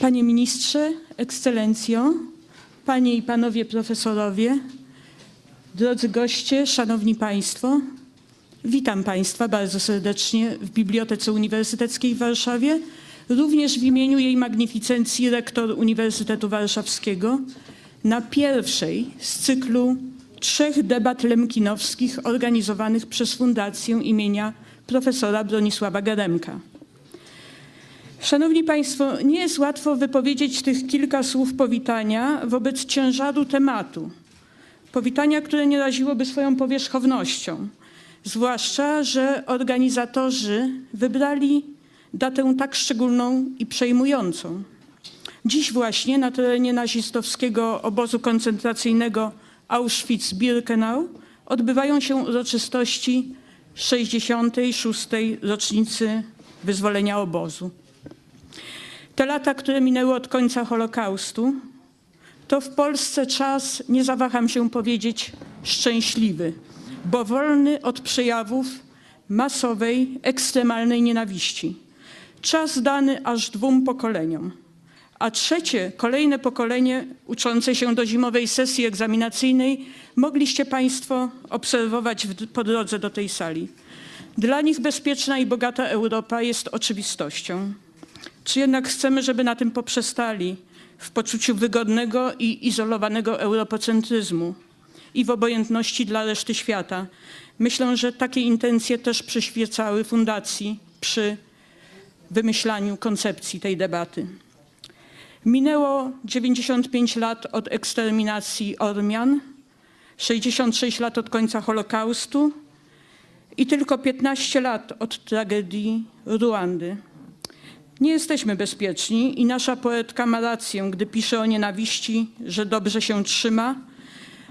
Panie Ministrze, Ekscelencjo, Panie i Panowie Profesorowie, drodzy goście, Szanowni Państwo, witam Państwa bardzo serdecznie w Bibliotece Uniwersyteckiej w Warszawie, również w imieniu Jej Magnificencji Rektor Uniwersytetu Warszawskiego na pierwszej z cyklu trzech debat lemkinowskich organizowanych przez Fundację imienia profesora Bronisława Geremka. Szanowni Państwo, nie jest łatwo wypowiedzieć tych kilka słów powitania wobec ciężaru tematu. Powitania, które nie raziłoby swoją powierzchownością. Zwłaszcza, że organizatorzy wybrali datę tak szczególną i przejmującą. Dziś właśnie na terenie nazistowskiego obozu koncentracyjnego Auschwitz-Birkenau odbywają się uroczystości 66. rocznicy wyzwolenia obozu. Te lata, które minęły od końca Holokaustu, to w Polsce czas, nie zawaham się powiedzieć, szczęśliwy, bo wolny od przejawów masowej, ekstremalnej nienawiści. Czas dany aż dwóm pokoleniom. A trzecie, kolejne pokolenie uczące się do zimowej sesji egzaminacyjnej mogliście Państwo obserwować w, po drodze do tej sali. Dla nich bezpieczna i bogata Europa jest oczywistością. Czy jednak chcemy, żeby na tym poprzestali w poczuciu wygodnego i izolowanego europocentryzmu i w obojętności dla reszty świata? Myślę, że takie intencje też przyświecały fundacji przy wymyślaniu koncepcji tej debaty. Minęło 95 lat od eksterminacji Ormian, 66 lat od końca Holokaustu i tylko 15 lat od tragedii Ruandy. Nie jesteśmy bezpieczni i nasza poetka ma rację, gdy pisze o nienawiści, że dobrze się trzyma,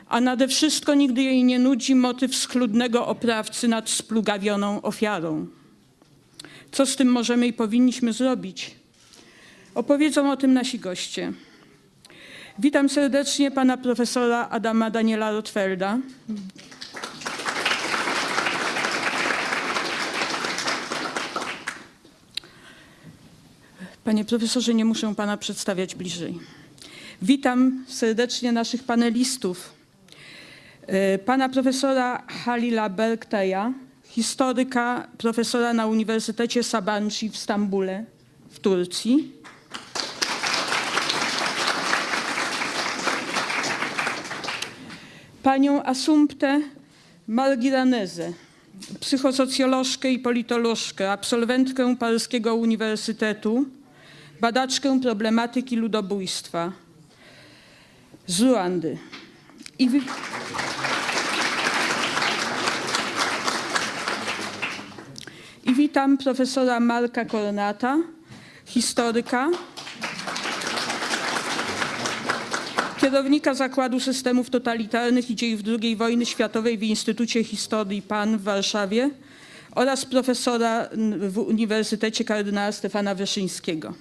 a nade wszystko nigdy jej nie nudzi motyw schludnego oprawcy nad splugawioną ofiarą. Co z tym możemy i powinniśmy zrobić? Opowiedzą o tym nasi goście. Witam serdecznie pana profesora Adama Daniela Rotfelda. Panie profesorze, nie muszę pana przedstawiać bliżej. Witam serdecznie naszych panelistów. E, Pana profesora Halila Berkteja, historyka, profesora na Uniwersytecie Sabancı w Stambule w Turcji. Panią Asumptę Margiranezę, psychosocjolożkę i politolożkę, absolwentkę Paryskiego Uniwersytetu, badaczkę problematyki ludobójstwa z Ruandy. I wi- I witam profesora Marka Kornata, historyka, kierownika Zakładu Systemów Totalitarnych i Dziejów II wojny światowej w Instytucie Historii PAN w Warszawie oraz profesora w Uniwersytecie kardynała Stefana Wyszyńskiego.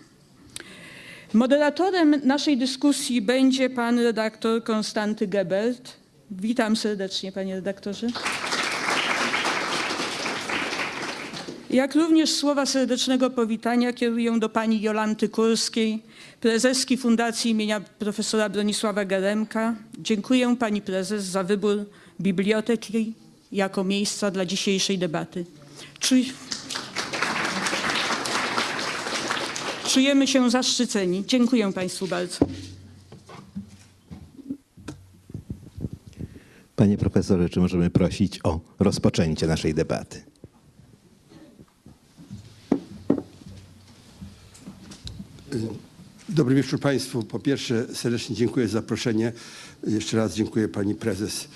Moderatorem naszej dyskusji będzie pan redaktor Konstanty Gebert. Witam serdecznie, panie redaktorze. Jak również słowa serdecznego powitania kieruję do pani Jolanty Kurskiej, prezeski Fundacji imienia profesora Bronisława Geremka. Dziękuję pani prezes za wybór biblioteki jako miejsca dla dzisiejszej debaty. Czuj... Czujemy się zaszczyceni. Dziękuję państwu bardzo. Panie profesorze, czy możemy prosić o rozpoczęcie naszej debaty? Dobry wieczór Państwu. Po pierwsze serdecznie dziękuję za zaproszenie. Jeszcze raz dziękuję Pani Prezes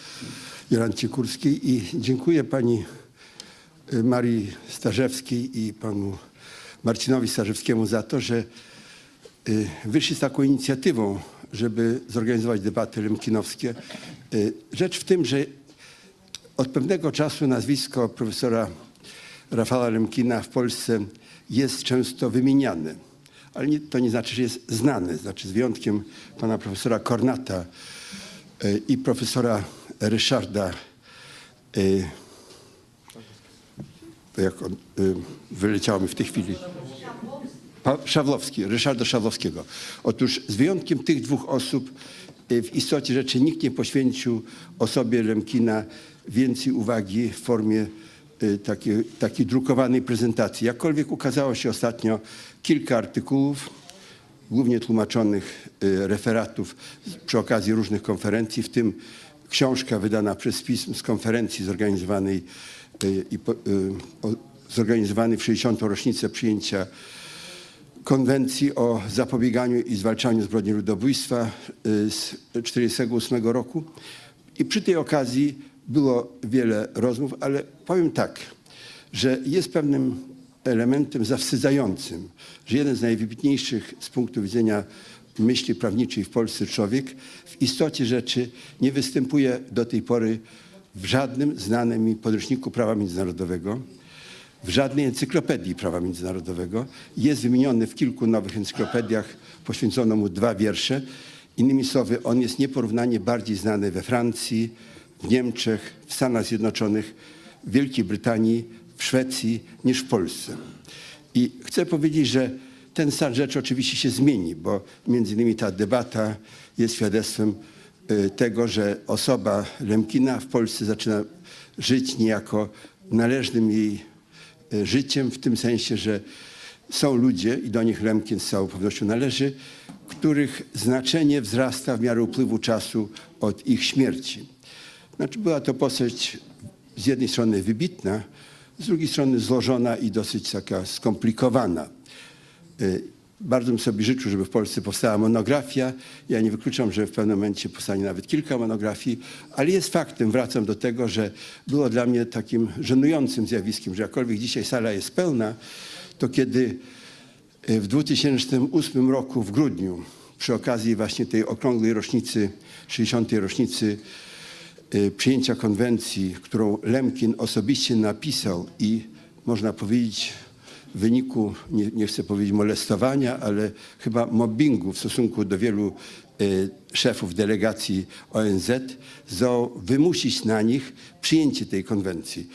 Jolancie Kurskiej i dziękuję Pani Marii Starzewskiej i Panu Marcinowi Starzewskiemu za to, że y, wyszli z taką inicjatywą, żeby zorganizować debaty lemkinowskie. Y, Rzecz w tym, że od pewnego czasu nazwisko profesora Rafała Lemkina w Polsce jest często wymieniane, ale nie, to nie znaczy, że jest znany. Znaczy z wyjątkiem pana profesora Kornata y, i profesora Ryszarda, jak on, y, wyleciało mi w tej chwili, Pa- Szawlowski, Ryszarda Szawlowskiego. Otóż z wyjątkiem tych dwóch osób y, w istocie rzeczy nikt nie poświęcił osobie Lemkina więcej uwagi w formie y, takiej, takiej drukowanej prezentacji. Jakkolwiek ukazało się ostatnio kilka artykułów, głównie tłumaczonych y, referatów przy okazji różnych konferencji, w tym książka wydana przez PISM z konferencji zorganizowanej, i y, zorganizowanej w 60. rocznicę przyjęcia konwencji o zapobieganiu i zwalczaniu zbrodni ludobójstwa y, z 1948 roku. I przy tej okazji było wiele rozmów, ale powiem tak, że jest pewnym elementem zawstydzającym, że jeden z najwybitniejszych z punktu widzenia myśli prawniczej w Polsce człowiek w istocie rzeczy nie występuje do tej pory w żadnym znanym mi podręczniku prawa międzynarodowego, w żadnej encyklopedii prawa międzynarodowego. Jest wymieniony w kilku nowych encyklopediach, poświęcono mu dwa wiersze. Innymi słowy, on jest nieporównanie bardziej znany we Francji, w Niemczech, w Stanach Zjednoczonych, w Wielkiej Brytanii, w Szwecji niż w Polsce. I chcę powiedzieć, że ten stan rzeczy oczywiście się zmieni, bo między innymi ta debata jest świadectwem tego, że osoba Lemkina w Polsce zaczyna żyć niejako należnym jej y, życiem, w tym sensie, że są ludzie, i do nich Lemkin z całą pewnością należy, których znaczenie wzrasta w miarę upływu czasu od ich śmierci. Znaczy była to postać z jednej strony wybitna, z drugiej strony złożona i dosyć taka skomplikowana. Bardzo bym sobie życzył, żeby w Polsce powstała monografia. Ja nie wykluczam, że w pewnym momencie powstanie nawet kilka monografii, ale jest faktem, wracam do tego, że było dla mnie takim żenującym zjawiskiem, że jakkolwiek dzisiaj sala jest pełna, to kiedy y, w 2008 roku w grudniu, przy okazji właśnie tej okrągłej rocznicy, 60. rocznicy y, przyjęcia konwencji, którą Lemkin osobiście napisał i można powiedzieć w wyniku, nie, nie chcę powiedzieć molestowania, ale chyba mobbingu w stosunku do wielu y, szefów delegacji ONZ, zdołał wymusić na nich przyjęcie tej konwencji.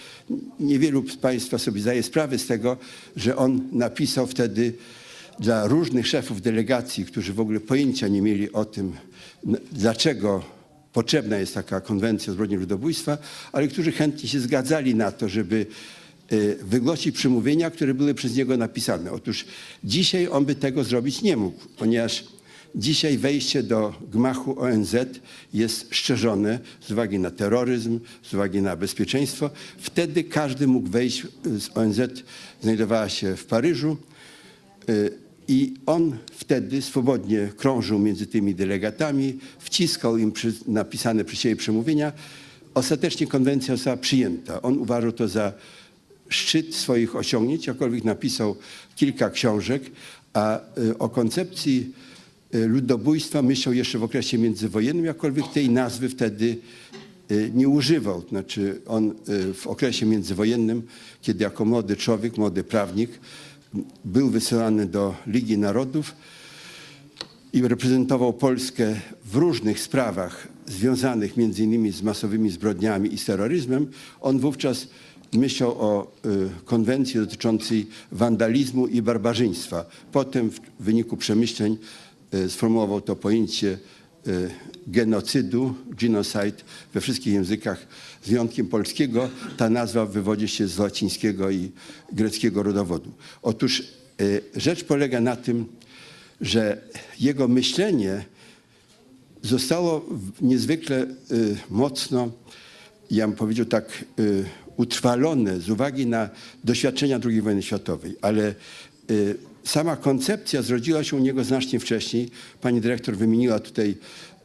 Niewielu z Państwa sobie zdaje sprawę z tego, że on napisał wtedy dla różnych szefów delegacji, którzy w ogóle pojęcia nie mieli o tym, dlaczego potrzebna jest taka konwencja o zbrodni ludobójstwa, ale którzy chętnie się zgadzali na to, żeby y, wygłosić przemówienia, które były przez niego napisane. Otóż dzisiaj on by tego zrobić nie mógł, ponieważ dzisiaj wejście do gmachu ONZ jest szczerzone z uwagi na terroryzm, z uwagi na bezpieczeństwo. Wtedy każdy mógł wejść y, z ONZ, znajdowała się w Paryżu, Y, I on wtedy swobodnie krążył między tymi delegatami, wciskał im przy, napisane przez siebie przemówienia. Ostatecznie konwencja została przyjęta. On uważał to za szczyt swoich osiągnięć, jakkolwiek napisał kilka książek, a y, o koncepcji y, ludobójstwa myślał jeszcze w okresie międzywojennym, jakkolwiek tej nazwy wtedy y, nie używał. Znaczy on w okresie międzywojennym, kiedy jako młody człowiek, młody prawnik, był wysyłany do Ligi Narodów i reprezentował Polskę w różnych sprawach związanych między innymi z masowymi zbrodniami i z terroryzmem, on wówczas myślał o y, konwencji dotyczącej wandalizmu i barbarzyństwa. Potem w wyniku przemyśleń y, sformułował to pojęcie y, genocydu, genocide we wszystkich językach z wyjątkiem polskiego. Ta nazwa wywodzi się z łacińskiego i greckiego rodowodu. Otóż rzecz polega na tym, że jego myślenie zostało niezwykle mocno, ja bym powiedział tak, y, utrwalone z uwagi na doświadczenia II wojny światowej, ale y, sama koncepcja zrodziła się u niego znacznie wcześniej. Pani dyrektor wymieniła tutaj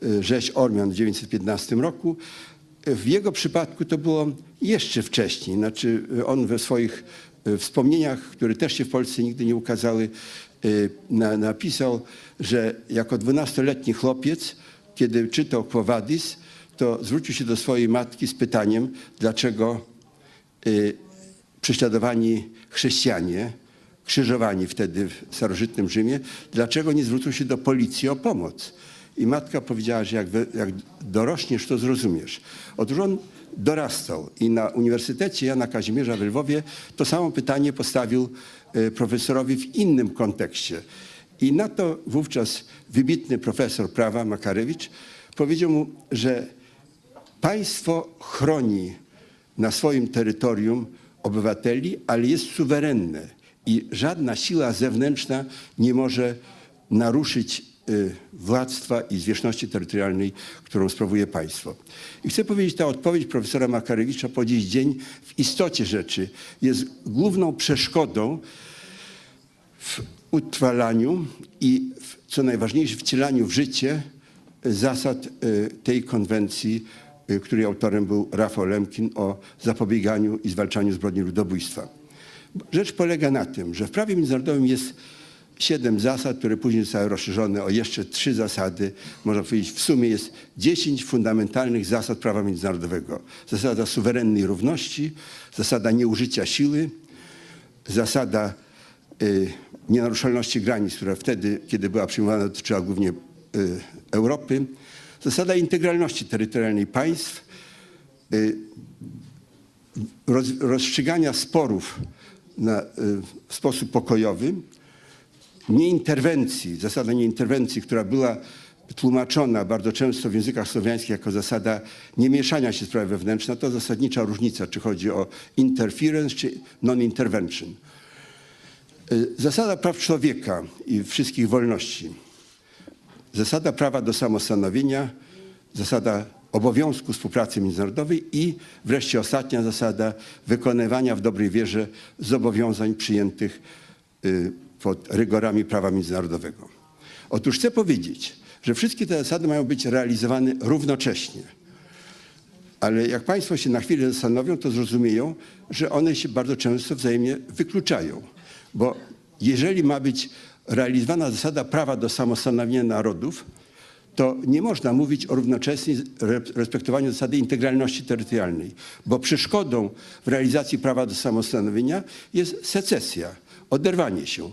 y, rzeź Ormian w 1915 roku. W jego przypadku to było jeszcze wcześniej. Znaczy on we swoich wspomnieniach, które też się w Polsce nigdy nie ukazały, na, napisał, że jako dwunastoletni chłopiec, kiedy czytał Quo Vadis, to zwrócił się do swojej matki z pytaniem, dlaczego y, prześladowani chrześcijanie, krzyżowani wtedy w starożytnym Rzymie, dlaczego nie zwrócą się do policji o pomoc. i matka powiedziała, że jak, jak dorośniesz, to zrozumiesz. Otóż on dorastał i na Uniwersytecie Jana Kazimierza w Lwowie to samo pytanie postawił e, profesorowi w innym kontekście. I na to wówczas wybitny profesor prawa Makarewicz powiedział mu, że państwo chroni na swoim terytorium obywateli, ale jest suwerenne i żadna siła zewnętrzna nie może naruszyć y, władztwa i zwierzchności terytorialnej, którą sprawuje państwo. I chcę powiedzieć, ta odpowiedź profesora Makarewicza po dziś dzień w istocie rzeczy jest główną przeszkodą w utrwalaniu i w, co najważniejsze wcielaniu w życie zasad y, tej konwencji, której autorem był Rafał Lemkin o zapobieganiu i zwalczaniu zbrodni ludobójstwa. Rzecz polega na tym, że w prawie międzynarodowym jest siedem zasad, które później zostały rozszerzone o jeszcze trzy zasady. Można powiedzieć, w sumie jest dziesięć fundamentalnych zasad prawa międzynarodowego. Zasada suwerennej równości, zasada nieużycia siły, zasada y, nienaruszalności granic, która wtedy, kiedy była przyjmowana, dotyczyła głównie y, Europy, zasada integralności terytorialnej państw, y, roz, rozstrzygania sporów na, y, w sposób pokojowy, nieinterwencji, zasada nieinterwencji, która była tłumaczona bardzo często w językach słowiańskich jako zasada nie mieszania się w sprawy wewnętrzne, to zasadnicza różnica, czy chodzi o interference, czy non-intervention. Y, Zasada praw człowieka i wszystkich wolności. Zasada prawa do samostanowienia, zasada obowiązku współpracy międzynarodowej i wreszcie ostatnia zasada wykonywania w dobrej wierze zobowiązań przyjętych y, pod rygorami prawa międzynarodowego. Otóż chcę powiedzieć, że wszystkie te zasady mają być realizowane równocześnie. Ale jak Państwo się na chwilę zastanowią, to zrozumieją, że one się bardzo często wzajemnie wykluczają. Bo jeżeli ma być realizowana zasada prawa do samostanowienia narodów, to nie można mówić o równocześnie re- respektowaniu zasady integralności terytorialnej, bo przeszkodą w realizacji prawa do samostanowienia jest secesja, oderwanie się.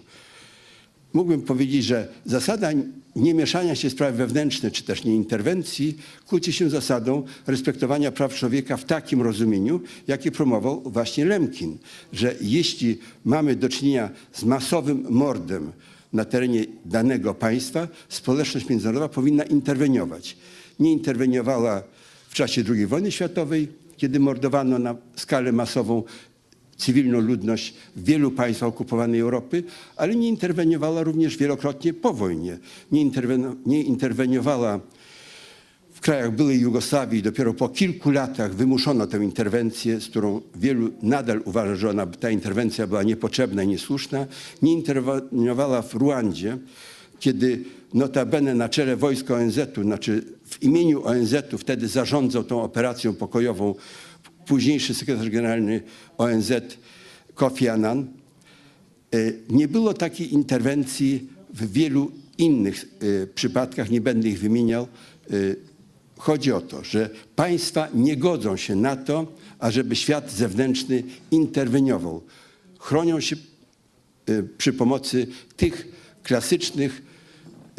Mógłbym powiedzieć, że zasada nie mieszania się w sprawy wewnętrzne, czy też nie interwencji, kłóci się z zasadą respektowania praw człowieka w takim rozumieniu, jakie promował właśnie Lemkin, że jeśli mamy do czynienia z masowym mordem na terenie danego państwa, społeczność międzynarodowa powinna interweniować. Nie interweniowała w czasie II wojny światowej, kiedy mordowano na skalę masową cywilną ludność w wielu państwach okupowanej Europy, ale nie interweniowała również wielokrotnie po wojnie. Nie, interwen- nie interweniowała krajach byłej Jugosławii. Dopiero po kilku latach wymuszono tę interwencję, z którą wielu nadal uważa, że ona, ta interwencja była niepotrzebna i niesłuszna. Nie interweniowała w Ruandzie, kiedy notabene na czele wojsk ONZ-u, znaczy w imieniu ONZ-u wtedy zarządzał tą operacją pokojową późniejszy sekretarz generalny ONZ Kofi Annan. E, Nie było takiej interwencji w wielu innych e, przypadkach, nie będę ich wymieniał. Chodzi o to, że państwa nie godzą się na to, ażeby świat zewnętrzny interweniował. Chronią się e, przy pomocy tych klasycznych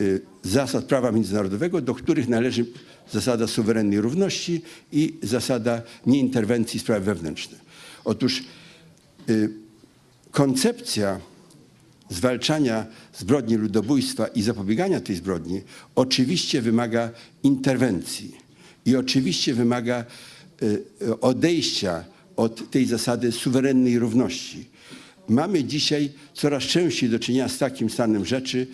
y, zasad prawa międzynarodowego, do których należy zasada suwerennej równości i zasada nieinterwencji w sprawy wewnętrzne. Otóż y, koncepcja zwalczania zbrodni ludobójstwa i zapobiegania tej zbrodni oczywiście wymaga interwencji i oczywiście wymaga y, odejścia od tej zasady suwerennej równości. Mamy dzisiaj coraz częściej do czynienia z takim stanem rzeczy,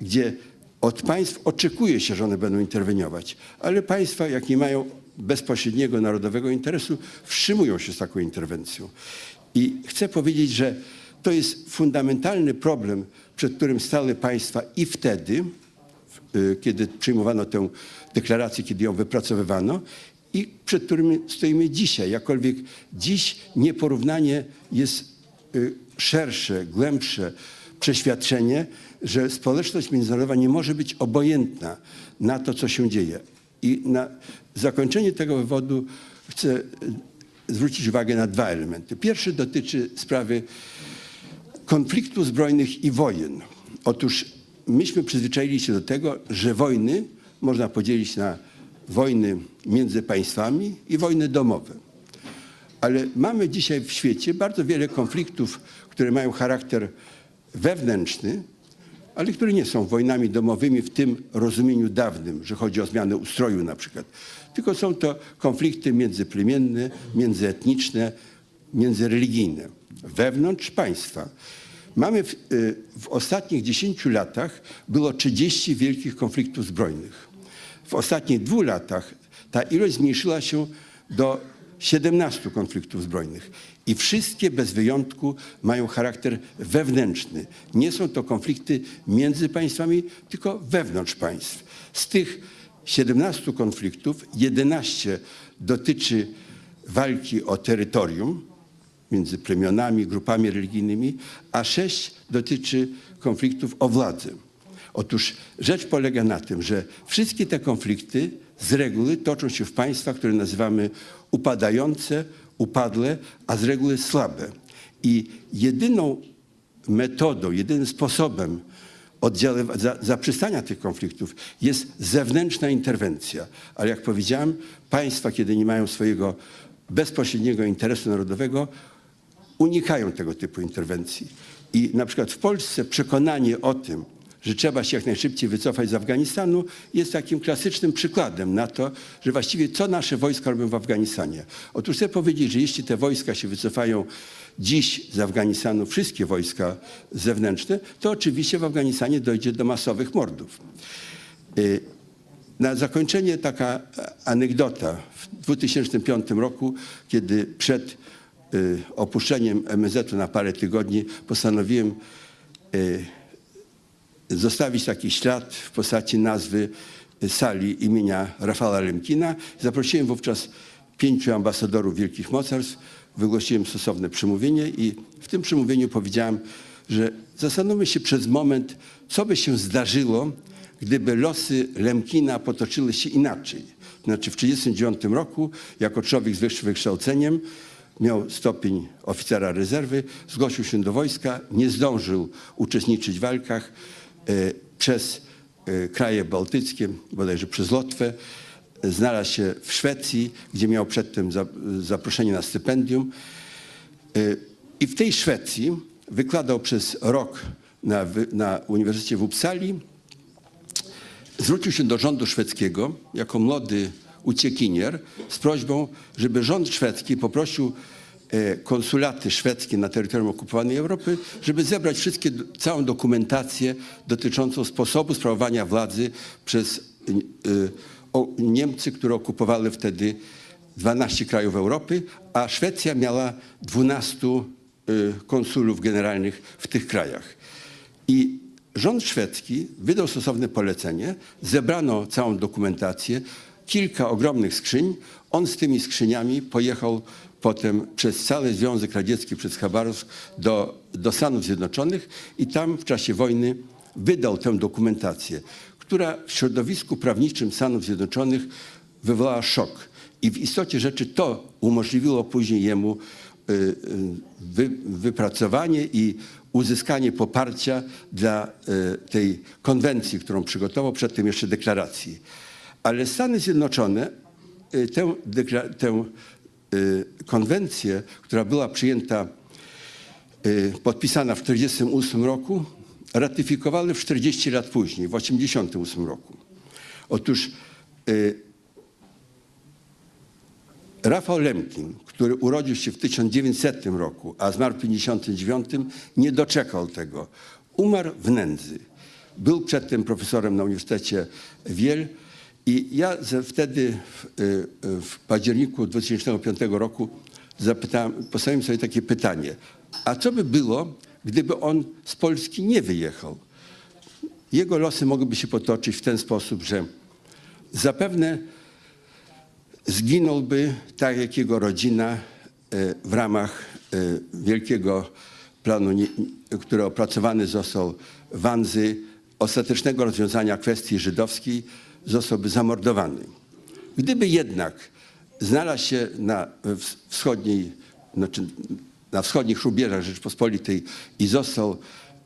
gdzie od państw oczekuje się, że one będą interweniować, ale państwa, jak nie mają bezpośredniego narodowego interesu, wstrzymują się z taką interwencją. I chcę powiedzieć, że to jest fundamentalny problem, przed którym stały państwa i wtedy, y, kiedy przyjmowano tę deklarację, kiedy ją wypracowywano, i przed którym stoimy dzisiaj. Jakkolwiek dziś nieporównanie jest y, szersze, głębsze przeświadczenie, że społeczność międzynarodowa nie może być obojętna na to, co się dzieje. I na zakończenie tego wywodu chcę y, zwrócić uwagę na dwa elementy. Pierwszy dotyczy sprawy konfliktów zbrojnych i wojen. Otóż myśmy przyzwyczaili się do tego, że wojny można podzielić na wojny między państwami i wojny domowe. Ale mamy dzisiaj w świecie bardzo wiele konfliktów, które mają charakter wewnętrzny, ale które nie są wojnami domowymi w tym rozumieniu dawnym, że chodzi o zmianę ustroju na przykład. Tylko są to konflikty międzyplemienne, międzyetniczne, międzyreligijne, wewnątrz państwa. Mamy w, y, w ostatnich 10 latach było 30 wielkich konfliktów zbrojnych. W ostatnich dwóch latach ta ilość zmniejszyła się do 17 konfliktów zbrojnych. I wszystkie bez wyjątku mają charakter wewnętrzny. Nie są to konflikty między państwami, tylko wewnątrz państw. Z tych 17 konfliktów 11 dotyczy walki o terytorium między plemionami, grupami religijnymi, a 6 dotyczy konfliktów o władzę. Otóż rzecz polega na tym, że wszystkie te konflikty z reguły toczą się w państwach, które nazywamy upadające, upadłe, a z reguły słabe. I jedyną metodą, jedynym sposobem zaprzestania tych konfliktów jest zewnętrzna interwencja. Ale jak powiedziałem, państwa, kiedy nie mają swojego bezpośredniego interesu narodowego, unikają tego typu interwencji. I na przykład w Polsce przekonanie o tym, że trzeba się jak najszybciej wycofać z Afganistanu, jest takim klasycznym przykładem na to, że właściwie co nasze wojska robią w Afganistanie. Otóż chcę powiedzieć, że jeśli te wojska się wycofają dziś z Afganistanu, wszystkie wojska zewnętrzne, to oczywiście w Afganistanie dojdzie do masowych mordów. Y, na zakończenie taka anegdota. W 2005 roku, kiedy przed opuszczeniem MSZ-u na parę tygodni postanowiłem y, zostawić taki ślad w postaci nazwy sali imienia Rafała Lemkina. Zaprosiłem wówczas pięciu ambasadorów wielkich mocarstw, wygłosiłem stosowne przemówienie i w tym przemówieniu powiedziałem, że zastanówmy się przez moment, co by się zdarzyło, gdyby losy Lemkina potoczyły się inaczej. Znaczy w 1939 roku, jako człowiek z wykształceniem, miał stopień oficera rezerwy, zgłosił się do wojska, nie zdążył uczestniczyć w walkach e, przez e, kraje bałtyckie, bodajże przez Lotwę. Znalazł się w Szwecji, gdzie miał przedtem za, zaproszenie na stypendium. E, I w tej Szwecji wykładał przez rok na, na Uniwersytecie w Uppsali. Zwrócił się do rządu szwedzkiego jako młody uciekinier z prośbą, żeby rząd szwedzki poprosił e, konsulaty szwedzkie na terytorium okupowanej Europy, żeby zebrać wszystkie, całą dokumentację dotyczącą sposobu sprawowania władzy przez e, Niemcy, które okupowały wtedy 12 krajów Europy, a Szwecja miała 12 e, konsulów generalnych w tych krajach. I rząd szwedzki wydał stosowne polecenie, zebrano całą dokumentację, kilka ogromnych skrzyń. On z tymi skrzyniami pojechał potem przez cały Związek Radziecki, przez Chabarovsk do, do Stanów Zjednoczonych i tam w czasie wojny wydał tę dokumentację, która w środowisku prawniczym Stanów Zjednoczonych wywołała szok. I w istocie rzeczy to umożliwiło później jemu y, y, wy, wypracowanie i uzyskanie poparcia dla y, tej konwencji, którą przygotował, przedtem jeszcze deklaracji. Ale Stany Zjednoczone y, tę, tę y, konwencję, która była przyjęta, y, podpisana w 1948 roku, ratyfikowały 40 lat później, w 1988 roku. Otóż Rafał Lemkin, który urodził się w 1900 roku, a zmarł w 1959, nie doczekał tego. Umarł w nędzy. Był przedtem profesorem na Uniwersytecie Wiel i ja wtedy w, y, w październiku 2005 roku zapytałem, postawiłem sobie takie pytanie. A co by było, gdyby on z Polski nie wyjechał? Jego losy mogłyby się potoczyć w ten sposób, że zapewne zginąłby tak jak jego rodzina e, w ramach wielkiego planu, który opracowany został w Wanzy, ostatecznego rozwiązania kwestii żydowskiej, zostałby zamordowany. Gdyby jednak znalazł się na wschodniej, znaczy na wschodnich rubieżach Rzeczpospolitej i został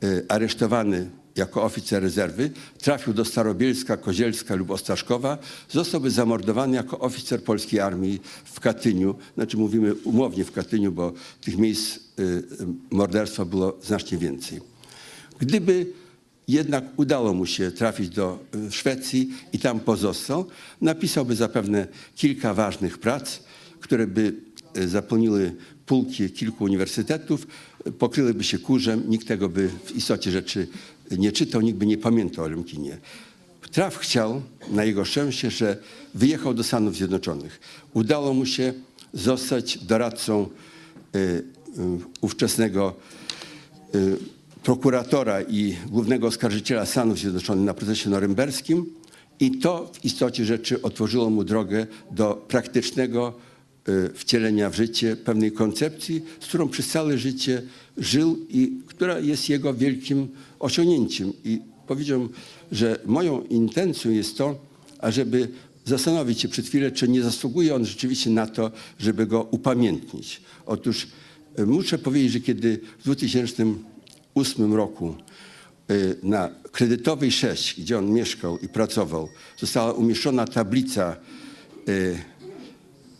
e, aresztowany jako oficer rezerwy, trafił do Starobielska, Kozielska lub Ostaszkowa, zostałby zamordowany jako oficer polskiej armii w Katyniu. Znaczy mówimy umownie w Katyniu, bo tych miejsc y, y, morderstwa było znacznie więcej. Gdyby jednak udało mu się trafić do y, Szwecji i tam pozostał, napisałby zapewne kilka ważnych prac, które by y, zapełniły półki kilku uniwersytetów, y, pokryłyby się kurzem, nikt tego by w istocie rzeczy nie czytał, nikt by nie pamiętał o Lemkinie. Traf chciał, na jego szczęście, że wyjechał do Stanów Zjednoczonych. Udało mu się zostać doradcą y, y, ówczesnego y, prokuratora i głównego oskarżyciela Stanów Zjednoczonych na procesie norymberskim i to w istocie rzeczy otworzyło mu drogę do praktycznego y, wcielenia w życie pewnej koncepcji, z którą przez całe życie żył i która jest jego wielkim osiągnięciem. I powiedział, że moją intencją jest to, ażeby zastanowić się przez chwilę, czy nie zasługuje on rzeczywiście na to, żeby go upamiętnić. Otóż y, muszę powiedzieć, że kiedy w 2008 roku y, na Kredytowej 6, gdzie on mieszkał i pracował, została umieszczona tablica y,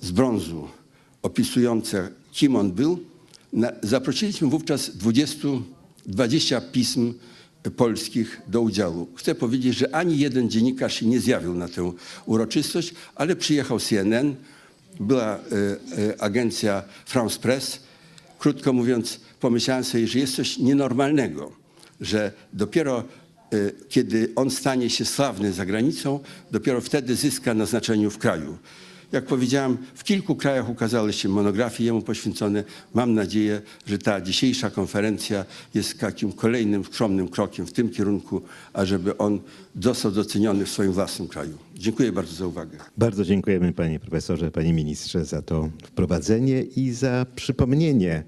z brązu opisująca, kim on był, zaprosiliśmy wówczas 20, 20 pism polskich do udziału. Chcę powiedzieć, że ani jeden dziennikarz się nie zjawił na tę uroczystość, ale przyjechał CNN, była y, agencja France Press. Krótko mówiąc, pomyślałem sobie, że jest coś nienormalnego, że dopiero y, kiedy on stanie się sławny za granicą, dopiero wtedy zyska na znaczeniu w kraju. Jak powiedziałem, w kilku krajach ukazały się monografie jemu poświęcone. Mam nadzieję, że ta dzisiejsza konferencja jest takim kolejnym skromnym krokiem w tym kierunku, ażeby on został doceniony w swoim własnym kraju. Dziękuję bardzo za uwagę. Bardzo dziękujemy panie profesorze, panie ministrze za to wprowadzenie i za przypomnienie,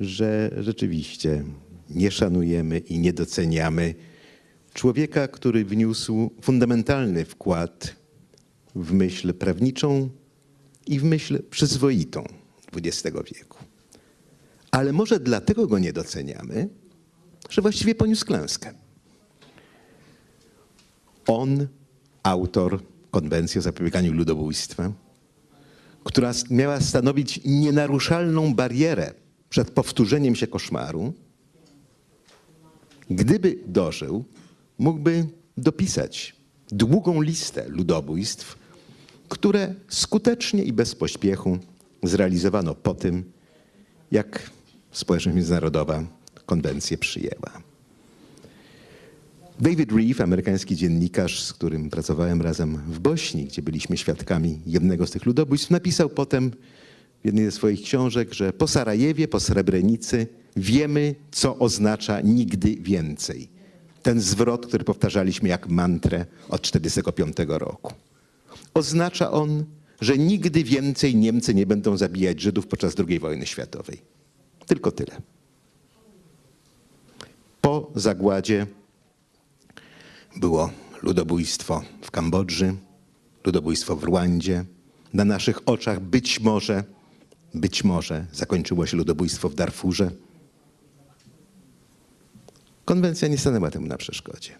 że rzeczywiście nie szanujemy i nie doceniamy człowieka, który wniósł fundamentalny wkład w myśl prawniczą i w myśl przyzwoitą XX wieku. Ale może dlatego go nie doceniamy, że właściwie poniósł klęskę. On, autor konwencji o zapobieganiu ludobójstwa, która miała stanowić nienaruszalną barierę przed powtórzeniem się koszmaru, gdyby dożył, mógłby dopisać długą listę ludobójstw, które skutecznie i bez pośpiechu zrealizowano po tym, jak społeczność międzynarodowa konwencję przyjęła. David Reeve, amerykański dziennikarz, z którym pracowałem razem w Bośni, gdzie byliśmy świadkami jednego z tych ludobójstw, napisał potem w jednej ze swoich książek, że po Sarajewie, po Srebrenicy wiemy, co oznacza nigdy więcej. Ten zwrot, który powtarzaliśmy jak mantrę od 1945 roku. Oznacza on, że nigdy więcej Niemcy nie będą zabijać Żydów podczas II wojny światowej. Tylko tyle. Po zagładzie było ludobójstwo w Kambodży, ludobójstwo w Rwandzie. Na naszych oczach być może, być może zakończyło się ludobójstwo w Darfurze. Konwencja nie stanęła temu na przeszkodzie.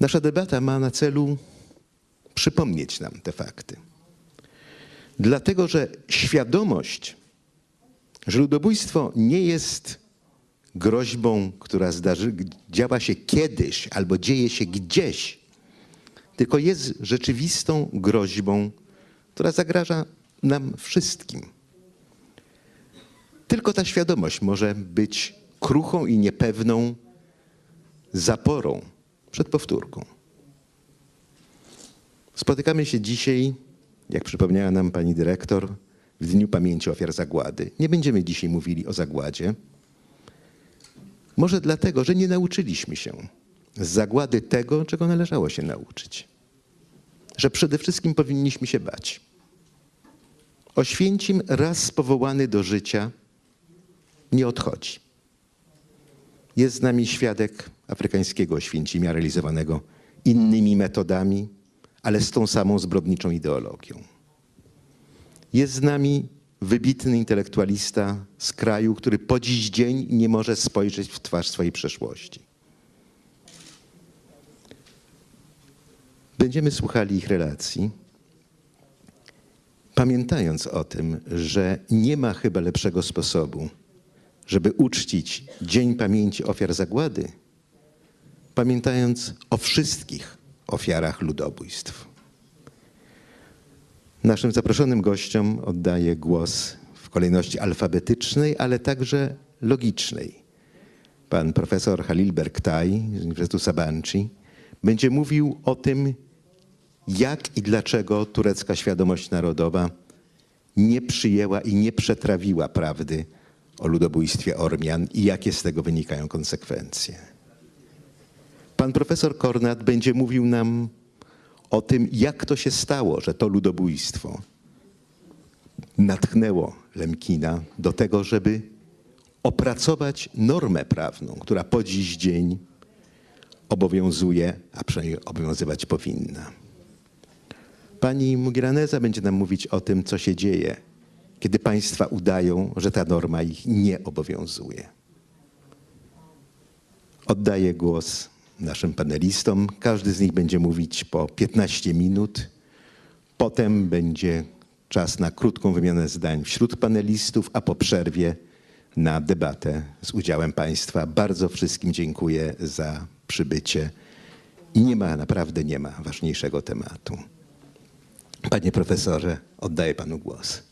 Nasza debata ma na celu przypomnieć nam te fakty. Dlatego, że świadomość, że ludobójstwo nie jest groźbą, która zdarzy, działa się kiedyś albo dzieje się gdzieś, tylko jest rzeczywistą groźbą, zagraża nam wszystkim. Tylko ta świadomość może być kruchą i niepewną zaporą przed powtórką. Spotykamy się dzisiaj, jak przypomniała nam pani dyrektor, w Dniu Pamięci Ofiar Zagłady. Nie będziemy dzisiaj mówili o zagładzie. Może dlatego, że nie nauczyliśmy się z zagłady tego, czego należało się nauczyć. Że przede wszystkim powinniśmy się bać. Oświęcim raz powołany do życia nie odchodzi. Jest z nami świadek afrykańskiego Oświęcimia realizowanego innymi metodami, ale z tą samą zbrodniczą ideologią. Jest z nami wybitny intelektualista z kraju, który po dziś dzień nie może spojrzeć w twarz swojej przeszłości. Będziemy słuchali ich relacji, pamiętając o tym, że nie ma chyba lepszego sposobu, żeby uczcić Dzień Pamięci Ofiar Zagłady, pamiętając o wszystkich ofiarach ludobójstw. Naszym zaproszonym gościom oddaję głos w kolejności alfabetycznej, ale także logicznej. Pan profesor Halil Berktaj z Uniwersytetu Sabanczi będzie mówił o tym, jak i dlaczego turecka świadomość narodowa nie przyjęła i nie przetrawiła prawdy o ludobójstwie Ormian i jakie z tego wynikają konsekwencje. Pan profesor Kornat będzie mówił nam o tym, jak to się stało, że to ludobójstwo natchnęło Lemkina do tego, żeby opracować normę prawną, która po dziś dzień obowiązuje, a przynajmniej obowiązywać powinna. Pani Mugiraneza będzie nam mówić o tym, co się dzieje, kiedy państwa udają, że ta norma ich nie obowiązuje. Oddaję głos naszym panelistom. Każdy z nich będzie mówić po 15 minut. Potem będzie czas na krótką wymianę zdań wśród panelistów, a po przerwie na debatę z udziałem Państwa. Bardzo wszystkim dziękuję za przybycie i nie ma, naprawdę nie ma ważniejszego tematu. Panie profesorze, oddaję Panu głos.